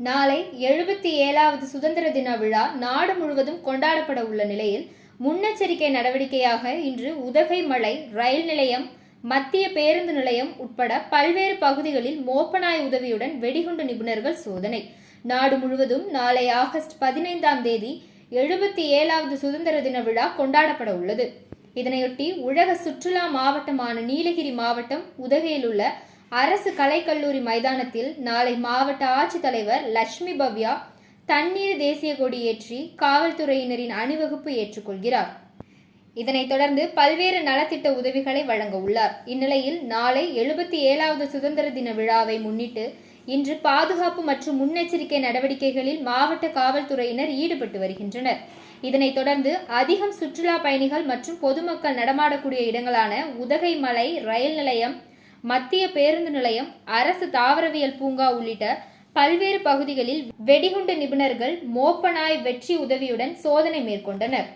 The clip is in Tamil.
நாளை எழுபத்தி ஏழாவது சுதந்திர தின விழா நாடு முழுவதும் கொண்டாடப்பட உள்ள நிலையில் முன்னெச்சரிக்கை நடவடிக்கையாக இன்று உதகை மலை ரயில் நிலையம் மத்திய பேருந்து நிலையம் உட்பட பல்வேறு பகுதிகளில் மோப்பநாய் உதவியுடன் வெடிகுண்டு நிபுணர்கள் சோதனை. நாடு முழுவதும் நாளை ஆகஸ்ட் பதினைந்தாம் தேதி எழுபத்தி ஏழாவது சுதந்திர தின விழா கொண்டாடப்பட உள்ளது. இதனையொட்டி உலக சுற்றுலா மாவட்டமான நீலகிரி மாவட்டம் உதகையில் உள்ள அரசு கலைக்கல்லூரி மைதானத்தில் நாளை மாவட்ட ஆட்சித்தலைவர் லட்சுமி பவ்யா தண்ணீர் தேசிய கொடி ஏற்றி காவல்துறையினரின் அணிவகுப்பு ஏற்றுக்கொள்கிறார். இதனைத் தொடர்ந்து பல்வேறு நலத்திட்ட உதவிகளை வழங்க உள்ளார். இந்நிலையில் நாளை எழுபத்தி ஏழாவது சுதந்திர தின விழாவை முன்னிட்டு இன்று பாதுகாப்பு மற்றும் முன்னெச்சரிக்கை நடவடிக்கைகளில் மாவட்ட காவல்துறையினர் ஈடுபட்டு வருகின்றனர். இதனைத் தொடர்ந்து அதிகம் சுற்றுலா பயணிகள் மற்றும் பொதுமக்கள் நடமாடக்கூடிய இடங்களான உதகை மலை ரயில் நிலையம் மத்திய பேருந்து நிலையம் அரசு தாவரவியல் பூங்கா உள்ளிட்ட பல்வேறு பகுதிகளில் வெடிகுண்டு நிபுணர்கள் மோப்பனாய் வெற்றி உதவியுடன் சோதனை மேற்கொண்டனர்.